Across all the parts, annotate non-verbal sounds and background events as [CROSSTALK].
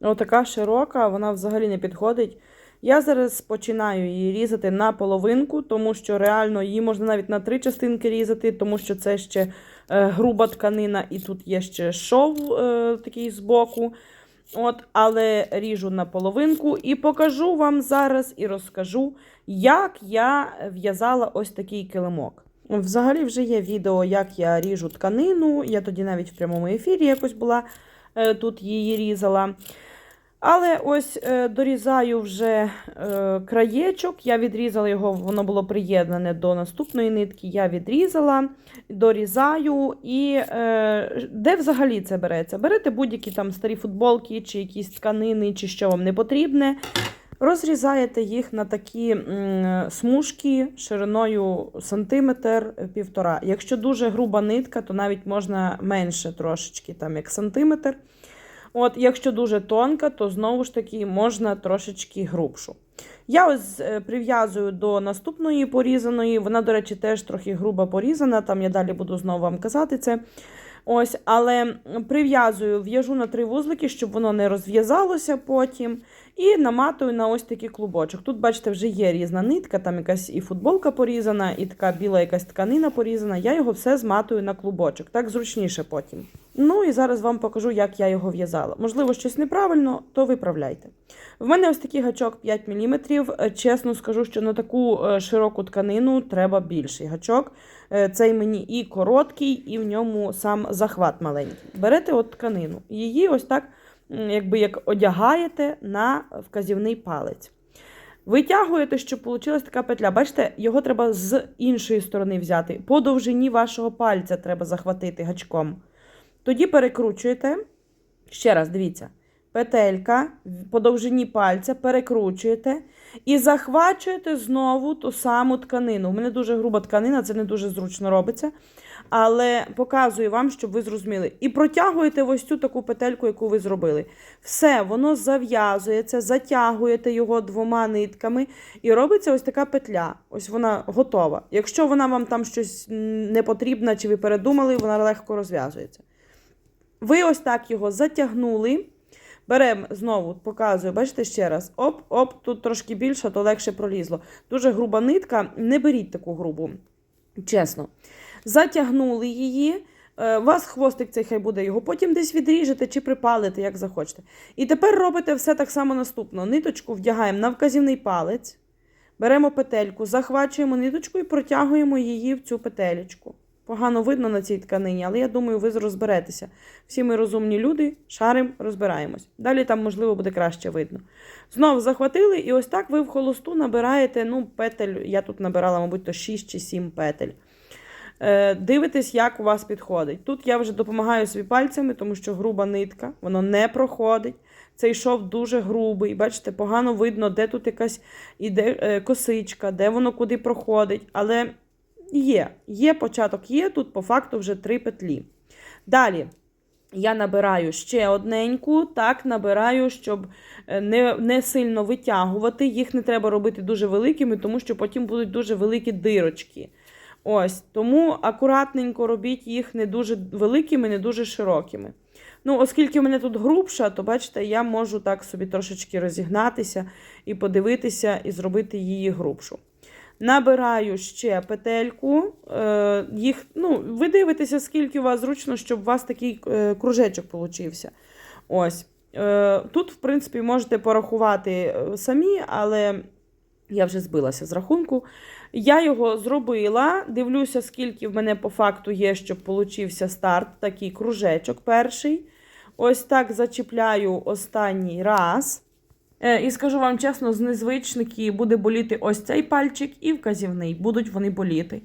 Отака широка, вона взагалі не підходить. Я зараз починаю її різати на половинку, тому що реально її можна навіть на три частинки різати, тому що це ще е, груба тканина, і тут є ще шов е, такий збоку. От, але ріжу на половинку і покажу вам зараз і розкажу, як я в'язала ось такий килимок. Взагалі вже є відео, як я ріжу тканину. Я тоді навіть в прямому ефірі якось була тут її різала. Але ось е, дорізаю вже е, краєчок. Я відрізала його, воно було приєднане до наступної нитки. Я відрізала, дорізаю. І е, де взагалі це береться? Берете будь-які там старі футболки, чи якісь тканини, чи що вам не потрібне. Розрізаєте їх на такі смужки шириною сантиметр е, півтора. Якщо дуже груба нитка, то навіть можна менше трошечки, там як сантиметр. От, якщо дуже тонка, то знову ж таки можна трошечки грубшу. Я ось е, прив'язую до наступної порізаної. Вона, до речі, теж трохи грубо порізана. Там я далі буду знову вам казати це. Ось, але прив'язую, в'яжу на три вузлики, щоб воно не розв'язалося потім. І наматую на ось такий клубочок. Тут, бачите, вже є різна нитка, там якась і футболка порізана, і така біла якась тканина порізана. Я його все зматую на клубочок. Так зручніше потім. Ну і зараз вам покажу, як я його в'язала. Можливо, щось неправильно, то виправляйте. В мене ось такий гачок 5 мм. Чесно скажу, що на таку е, широку тканину треба більший гачок. Е, Цей мені і короткий, і в ньому сам захват маленький. Берете от тканину, її ось так, якби як одягаєте на вказівний палець. Витягуєте, щоб вийшла така петля. Бачите, його треба з іншої сторони взяти. По довжині вашого пальця треба захватити гачком. Тоді перекручуєте. Ще раз, дивіться. Петелька по довжині пальця перекручуєте і захвачуєте знову ту саму тканину. У мене дуже груба тканина, це не дуже зручно робиться. Але показую вам, щоб ви зрозуміли. І протягуєте ось цю таку петельку, яку ви зробили. Все, воно зав'язується, затягуєте його двома нитками, і робиться ось така петля. Ось вона готова. Якщо вона вам там щось не потрібна, чи ви передумали, вона легко розв'язується. Ви ось так його затягнули. Беремо знову, показую, бачите ще раз. Оп, оп, тут трошки більше, то легше пролізло. Дуже груба нитка, не беріть таку грубу, чесно. Затягнули її. е, У вас хвостик цей хай буде, його потім десь відріжете чи припалите, як захочете. І тепер робите все так само наступно. Ниточку вдягаємо на вказівний палець, беремо петельку, захвачуємо ниточку і протягуємо її в цю петелечку. Погано видно на цій тканині, але я думаю, ви розберетеся. Всі ми розумні люди, шарим, розбираємось. Далі там, можливо, буде краще видно. Знову захватили, і ось так ви в холосту набираєте, ну, петель, я тут набирала, мабуть, то 6 чи 7 петель. Е, Дивитесь, як у вас підходить. Тут я вже допомагаю собі пальцями, тому що груба нитка, воно не проходить. Цей шов дуже грубий. Бачите, погано видно, де тут якась іде е, косичка, де воно куди проходить. Але є, є початок, є тут по факту вже три петлі. Далі я набираю ще одненьку, так набираю, щоб е, не, не сильно витягувати. Їх не треба робити дуже великими, тому що потім будуть дуже великі дирочки. Ось, тому акуратненько робіть їх не дуже великими, не дуже широкими. Ну, оскільки в мене тут грубша, то бачите, я можу так собі трошечки розігнатися і подивитися, і зробити її грубшу. Набираю ще петельку. Е, їх, ну, ви дивитеся, скільки у вас зручно, щоб у вас такий е, кружечок получився. Ось. Е, тут, в принципі, можете порахувати самі, але я вже збилася з рахунку. Я його зробила. Дивлюся, скільки в мене по факту є, щоб получився старт, такий кружечок перший. Ось так зачіпляю останній раз. Е, І скажу вам чесно, з незвичники буде боліти ось цей пальчик і вказівний. Будуть вони боліти.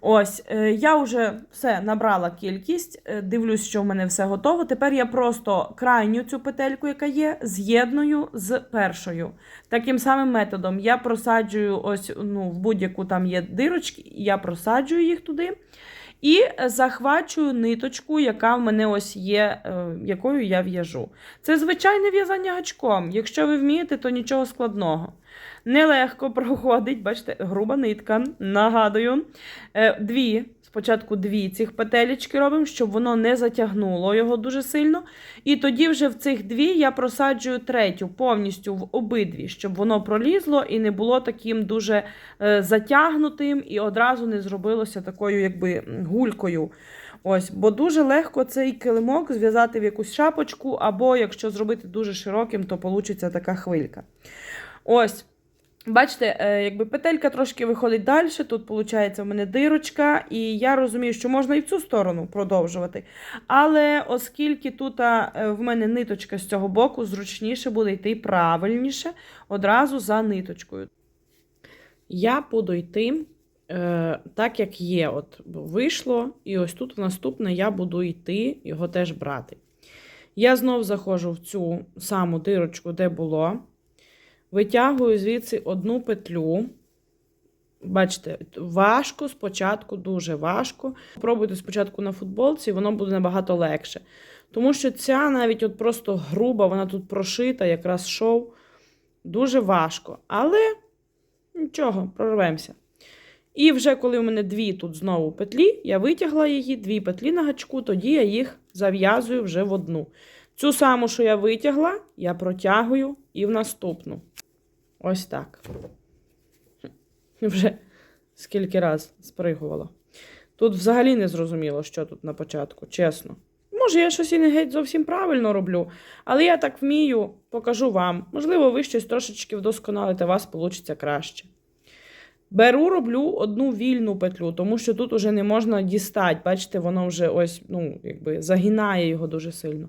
Ось, е, я вже все набрала кількість, е, дивлюсь, що в мене все готово. Тепер я просто крайню цю петельку, яка є, з'єдную з першою. Таким самим методом я просаджую ось ну, в будь-яку там є дирочки, я просаджую їх туди. І захвачую ниточку, яка в мене ось є, е, якою я в'яжу. Це звичайне в'язання гачком. Якщо ви вмієте, то нічого складного. Нелегко проходить, бачите, груба нитка, нагадую. Е, Дві Спочатку дві цих петелечки робимо, щоб воно не затягнуло його дуже сильно. І тоді вже в цих дві я просаджую третю повністю в обидві, щоб воно пролізло і не було таким дуже е, затягнутим і одразу не зробилося такою, якби гулькою. Ось, бо дуже легко цей килимок зв'язати в якусь шапочку, або якщо зробити дуже широким, то вийде така хвилька. Ось. Бачите, е, якби петелька трошки виходить далі, тут виходить в мене дирочка, і я розумію, що можна і в цю сторону продовжувати. Але оскільки тут е, в мене ниточка з цього боку, зручніше буде йти правильніше одразу за ниточкою. Я буду йти е, так, як є. От вийшло, і ось тут наступне я буду йти, його теж брати. Я знов заходжу в цю саму дирочку, де було. Витягую звідси одну петлю. Бачите, важко спочатку, дуже важко. Пробуйте спочатку на футболці, воно буде набагато легше. Тому що ця навіть от просто груба, вона тут прошита, якраз шов. Дуже важко. Але нічого, прорвемося. І вже коли у мене дві тут знову петлі, я витягла її, дві петлі на гачку, тоді я їх зав'язую вже в одну. Цю саму, що я витягла, я протягую і в наступну. Ось так. Вже скільки раз спригувала. Тут взагалі не зрозуміло, що тут на початку, чесно. Може, я щось і не геть зовсім правильно роблю, але я так вмію, покажу вам. Можливо, ви щось трошечки вдосконалите, вас вийде краще. Беру, роблю одну вільну петлю, тому що тут уже не можна дістати. Бачите, воно вже ось, ну, якби загинає його дуже сильно.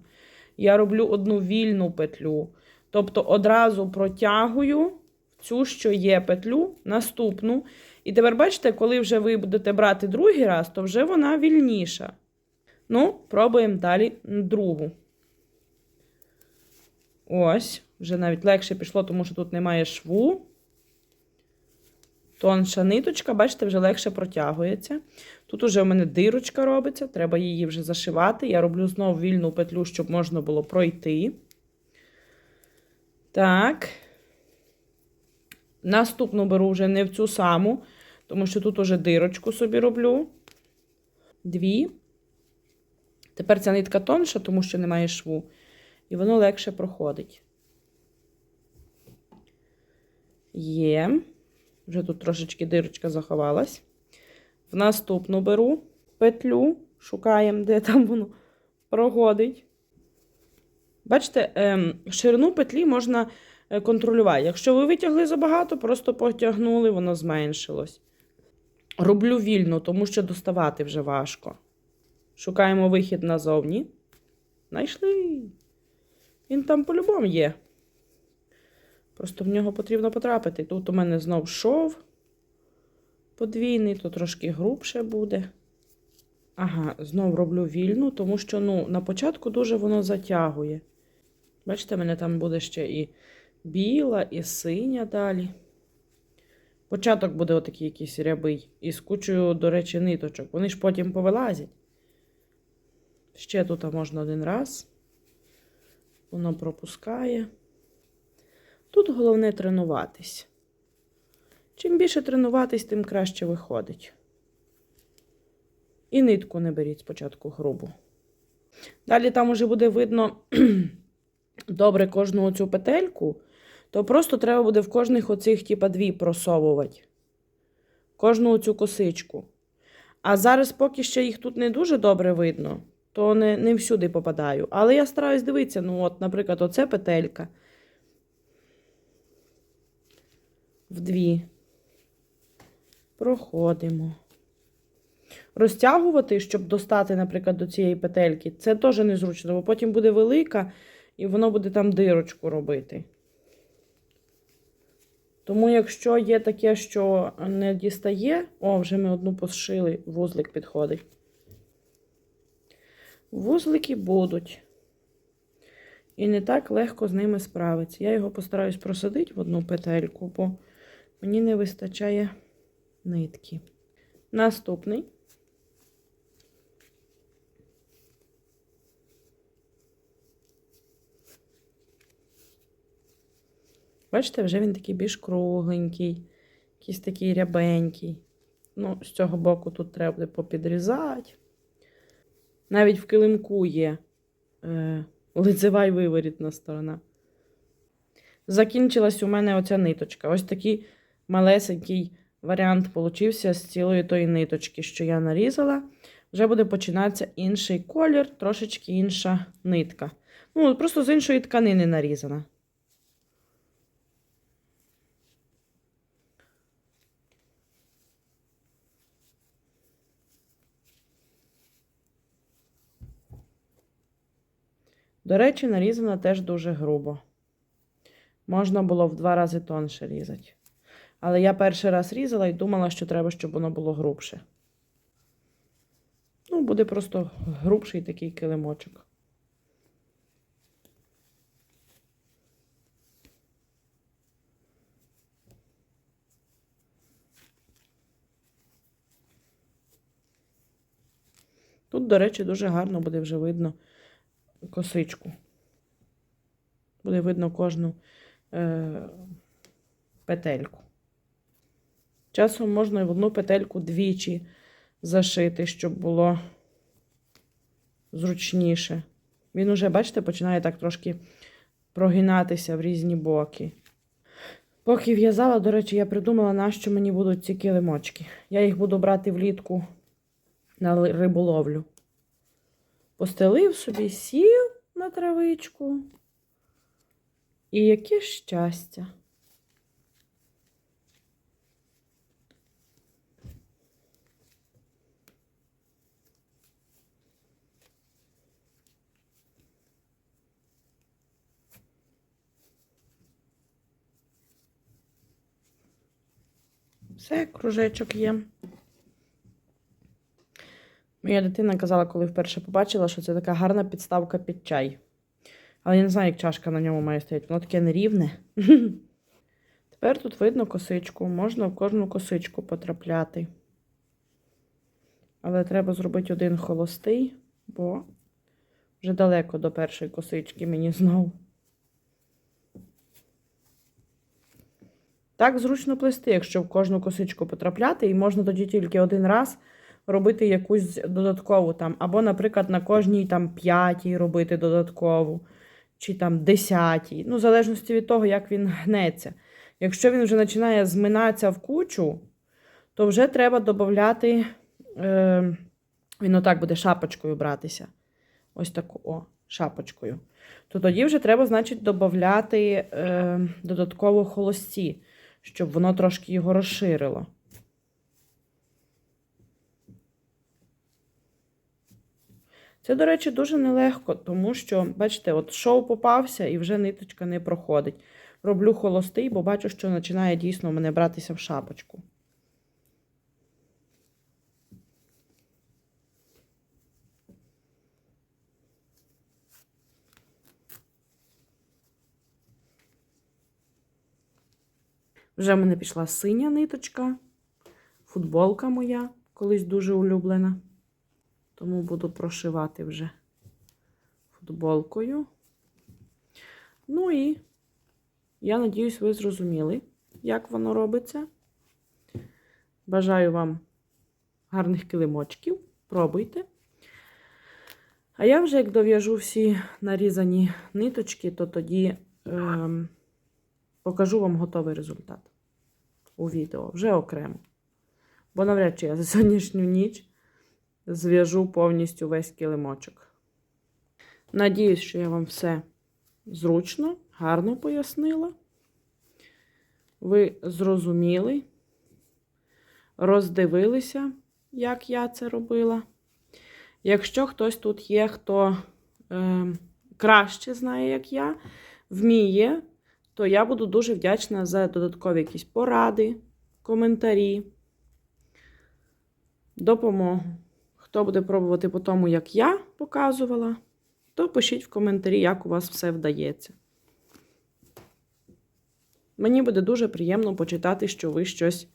Я роблю одну вільну петлю. Тобто одразу протягую в цю, що є петлю, наступну. І тепер, бачите, коли вже ви будете брати другий раз, то вже вона вільніша. Ну, пробуємо далі другу. Ось, вже навіть легше пішло, тому що тут немає шву. Тонша ниточка, бачите, вже легше протягується. Тут уже в мене дирочка робиться, треба її вже зашивати. Я роблю знову вільну петлю, щоб можна було пройти. Так. Наступну беру вже не в цю саму, тому що тут уже дирочку собі роблю. Дві. Тепер ця нитка тонша, тому що немає шву. І воно легше проходить. Є. Вже тут трошечки дирочка заховалась. В наступну беру петлю, шукаємо, де там воно проходить. Бачите, ем, ширину петлі можна е, контролювати. Якщо ви витягли забагато, просто потягнули, воно зменшилось. Роблю вільно, тому що доставати вже важко. Шукаємо вихід назовні. Знайшли. Він там по-любому є. Просто в нього потрібно потрапити. Тут у мене знов шов подвійний, то трошки грубше буде. Ага, знов роблю вільну, тому що ну, на початку дуже воно затягує. Бачите, мене там буде ще і біла, і синя далі. Початок буде отакий якийсь рябий. І з кучою, до речі, ниточок. Вони ж потім повилазять. Ще тут можна один раз. Воно пропускає. Тут головне тренуватись. Чим більше тренуватись, тим краще виходить. І нитку не беріть спочатку грубу. Далі там уже буде видно [CLEARS THROAT] добре кожну цю петельку, то просто треба буде в кожних оцих, типа, дві просовувати. Кожну цю косичку. А зараз, поки ще їх тут не дуже добре видно, то не, не всюди попадаю. Але я стараюсь дивитися, ну, от, наприклад, оце петелька. В дві. Проходимо. Розтягувати, щоб достати, наприклад, до цієї петельки, це теж незручно, бо потім буде велика, і воно буде там дирочку робити. Тому, якщо є таке, що не дістає, о, вже ми одну пошили, вузлик підходить. Вузлики будуть. І не так легко з ними справитися. Я його постараюсь просадити в одну петельку, бо мені не вистачає нитки. Наступний. Бачите, вже він такий більш кругленький, якийсь такий рябенький. Ну, з цього боку тут треба буде попідрізати. Навіть в килимку є е, лицева й виворітна сторона. Закінчилась у мене оця ниточка. Ось такий малесенький варіант получився з цілої тої ниточки, що я нарізала. Вже буде починатися інший колір, трошечки інша нитка. Ну, просто з іншої тканини нарізана. До речі, нарізана теж дуже грубо. Можна було в два рази тонше різати. Але я перший раз різала і думала, що треба, щоб воно було грубше. Ну, буде просто грубший такий килимочок. Тут, до речі, дуже гарно буде вже видно косичку. Буде видно кожну е, петельку. Часом можна в одну петельку двічі зашити, щоб було зручніше. Він уже, бачите, починає так трошки прогинатися в різні боки. Поки в'язала, до речі, я придумала, на що мені будуть ці килимочки. Я їх буду брати влітку на риболовлю. Постелив собі, сів на травичку. І яке щастя. Все, кружечок є. Моя дитина казала, коли вперше побачила, що це така гарна підставка під чай. Але я не знаю, як чашка на ньому має стояти. Воно таке нерівне. [LAUGHS] Тепер тут видно косичку. Можна в кожну косичку потрапляти. Але треба зробити один холостий, бо вже далеко до першої косички мені знову. Так зручно плести, якщо в кожну косичку потрапляти, і можна тоді тільки один раз робити якусь додаткову там, або, наприклад, на кожній там п'ятій робити додаткову, чи там десятій. Ну, в залежності від того, як він гнеться. Якщо він вже починає зминатися в кучу, то вже треба додати, е, він отак буде шапочкою братися. Ось таку, о, шапочкою. То тоді вже треба, значить, додати е, додатково холості, щоб воно трошки його розширило. Це, до речі, дуже нелегко, тому що, бачите, от шов попався і вже ниточка не проходить. Роблю холостий, бо бачу, що починає дійсно мене братися в шапочку. Вже в мене пішла синя ниточка, футболка моя, колись дуже улюблена. Тому буду прошивати вже футболкою. Ну і я надіюсь, ви зрозуміли, як воно робиться. Бажаю вам гарних килимочків. Пробуйте. А я вже, як дов'яжу всі нарізані ниточки, то тоді ем, покажу вам готовий результат у відео вже окремо. Бо навряд чи я за сьогоднішню ніч зв'яжу повністю весь килимочок. Надіюсь, що я вам все зручно, гарно пояснила. Ви зрозуміли, роздивилися, як я це робила. Якщо хтось тут є, хто е, краще знає, як я, вміє, то я буду дуже вдячна за додаткові якісь поради, коментарі, допомогу. Хто буде пробувати по тому, як я показувала, то пишіть в коментарі, як у вас все вдається. Мені буде дуже приємно почитати, що ви щось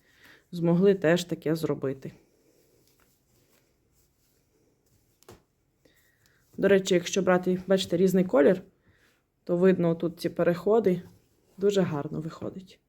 змогли теж таке зробити. До речі, якщо брати, бачите, різний колір, то видно тут ці переходи дуже гарно виходить.